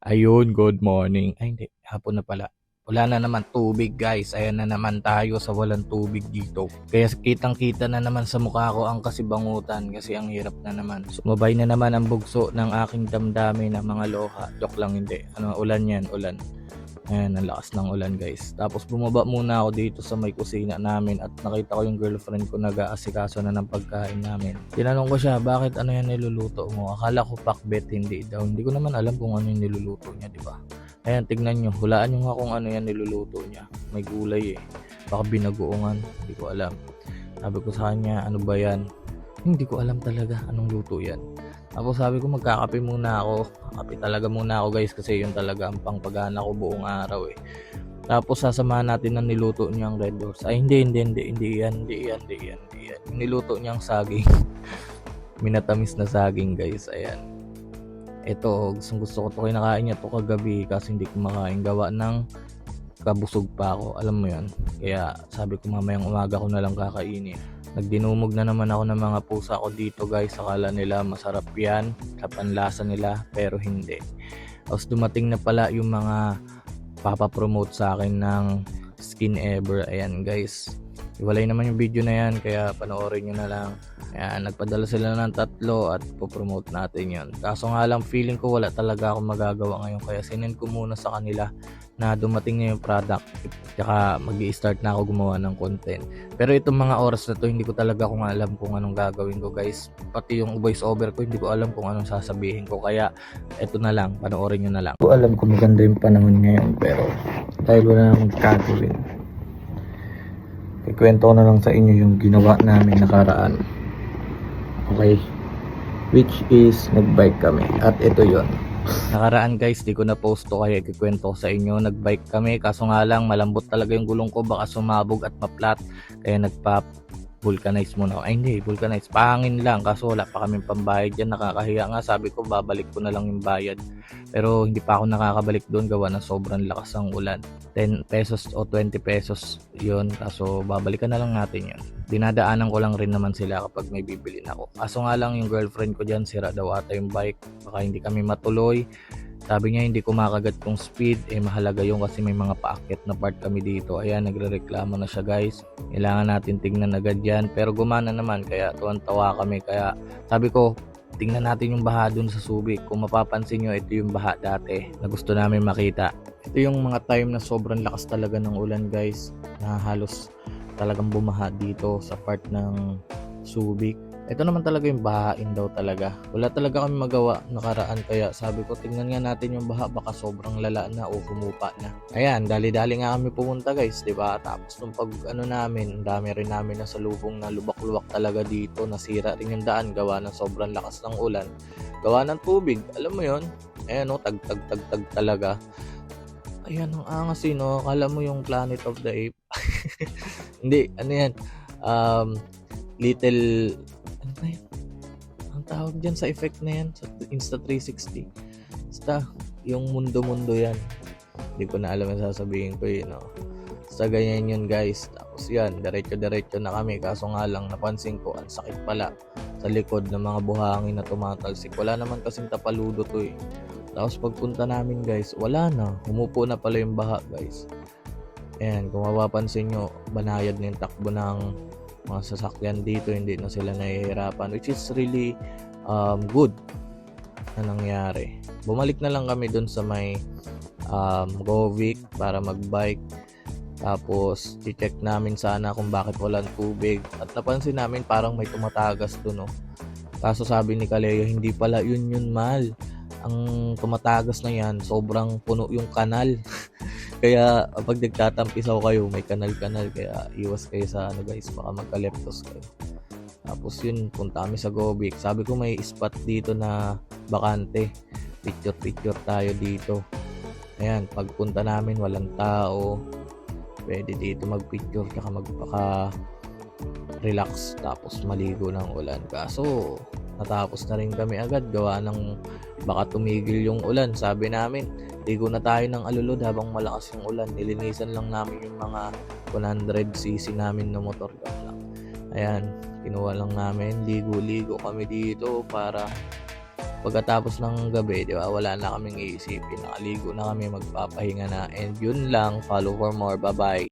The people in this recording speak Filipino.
Ayun, good morning. Ay hindi, hapon na pala. Wala na naman tubig guys. Ayan na naman tayo sa walang tubig dito. Kaya kitang kita na naman sa mukha ko ang kasibangutan kasi ang hirap na naman. Sumabay na naman ang bugso ng aking damdamin ng mga loha. Joke lang hindi. Ano, ulan yan, ulan. Ayan, ang lakas ng ulan guys. Tapos bumaba muna ako dito sa may kusina namin at nakita ko yung girlfriend ko nag-aasikaso na ng pagkain namin. Tinanong ko siya, bakit ano yan niluluto mo? Akala ko pakbet, hindi daw. Hindi ko naman alam kung ano yung niluluto niya, di ba? Ayan, tignan nyo. Hulaan nyo nga kung ano yan niluluto niya. May gulay eh. Baka binagoongan. Hindi ko alam. Sabi ko sa kanya, ano ba yan? Hindi ko alam talaga anong luto yan. Tapos sabi ko magkakape muna ako. Kape talaga muna ako guys kasi yun talaga ang pangpagana ko buong araw eh. Tapos sasamahan natin ang niluto niyang red doors. Ay hindi, hindi, hindi, hindi yan, hindi yan, hindi yan, hindi yan. Yung niluto niyang saging. Minatamis na saging guys, ayan. Ito, gustong gusto ko to kinakain niya to kagabi kasi hindi ko makain gawa ng kabusog pa ako. Alam mo yan. Kaya sabi ko mamayang umaga ko na lang kakainin. Nagdinumog na naman ako ng mga pusa ko dito guys. Akala nila masarap yan sa panlasa nila pero hindi. Tapos dumating na pala yung mga papapromote sa akin ng Skin Ever. Ayan guys. Iwalay naman yung video na yan kaya panoorin nyo na lang. Ayan, nagpadala sila ng tatlo at popromote natin yon. Kaso nga lang feeling ko wala talaga akong magagawa ngayon kaya sinend ko muna sa kanila na dumating na yung product tsaka mag start na ako gumawa ng content. Pero itong mga oras na to hindi ko talaga kung alam kung anong gagawin ko guys. Pati yung voice over ko hindi ko alam kung anong sasabihin ko kaya eto na lang, panoorin nyo na lang. Ko alam kung maganda yung panahon ngayon pero dahil wala namang gagawin. Ikwento ko na lang sa inyo yung ginawa namin nakaraan. Okay. Which is nagbike kami at ito yon. Nakaraan guys, di ko na post to kaya ikikwento ko sa inyo. Nagbike kami kaso nga lang malambot talaga yung gulong ko baka sumabog at maplat. Kaya nagpa vulcanize muna. Ay hindi, vulcanize. Pangin lang kaso wala pa kaming pambayad yan. Nakakahiya nga. Sabi ko babalik ko na lang yung bayad. Pero hindi pa ako nakakabalik doon gawa na sobrang lakas ang ulan. 10 pesos o 20 pesos yun. Kaso babalikan na lang natin yun. Dinadaanan ko lang rin naman sila kapag may bibili na ako. Kaso nga lang yung girlfriend ko dyan, sira daw ata yung bike. Baka hindi kami matuloy. Sabi niya hindi ko makagat yung speed, eh mahalaga yung kasi may mga paakyat na part kami dito. Ayan, nagre-reklamo na siya guys. Kailangan natin tingnan agad yan. Pero gumana naman, kaya tuwan-tawa kami. Kaya sabi ko, tingnan natin yung baha dun sa Subic. Kung mapapansin nyo, ito yung baha dati na gusto namin makita. Ito yung mga time na sobrang lakas talaga ng ulan guys. Na halos talagang bumaha dito sa part ng Subic. Ito naman talaga yung bahain daw talaga. Wala talaga kami magawa nakaraan kaya sabi ko tingnan nga natin yung baha baka sobrang lala na o humupa na. Ayan, dali-dali nga kami pumunta guys, 'di ba? Tapos nung pag ano namin, ang dami rin namin na salubong na lubak-lubak talaga dito, nasira rin yung daan gawa ng sobrang lakas ng ulan. Gawa ng tubig, alam mo 'yon? Ayan oh, tag tag tag tag talaga. Ayan, ang angas eh, no? Akala mo yung Planet of the Ape. Hindi, ano yan? Um, little ano ba yun? Ang tawag dyan sa effect na yan, sa Insta360. Basta, yung mundo-mundo yan. Hindi ko na alam ang sasabihin ko yun, no? Basta ganyan yun, guys. Tapos yan, diretso-diretso na kami. Kaso nga lang, napansin ko, ang sakit pala sa likod ng mga buhangin na tumatalsik. Wala naman kasing tapaludo to eh. Tapos pagpunta namin guys, wala na. Humupo na pala yung baha guys. Ayan, kung mapapansin nyo, banayad na yung takbo ng mga sasakyan dito, hindi na sila nahihirapan, which is really um, good na nangyari. Bumalik na lang kami dun sa may um, Govic para magbike. Tapos, check namin sana kung bakit walang tubig. At napansin namin parang may tumatagas dun, no. Kaso sabi ni Kaleo, hindi pala yun yun mal. Ang tumatagas na yan, sobrang puno yung kanal. Kaya pag nagtatampisaw kayo, may kanal-kanal. Kaya iwas kayo sa ano guys, baka magkaleptos kayo. Tapos yun, punta kami sa Gobic. Sabi ko may spot dito na bakante. Picture-picture tayo dito. Ayan, pagpunta namin, walang tao. Pwede dito magpicture, tsaka magpaka relax tapos maligo ng ulan kaso natapos na rin kami agad gawa ng baka tumigil yung ulan sabi namin ligo na tayo ng alulod habang malakas yung ulan nilinisan lang namin yung mga 100cc namin na motor lang ayan kinuha lang namin ligo-ligo kami dito para pagkatapos ng gabi, di ba, wala na kaming iisipin. Nakaligo na kami, magpapahinga na. And yun lang, follow for more. Bye-bye.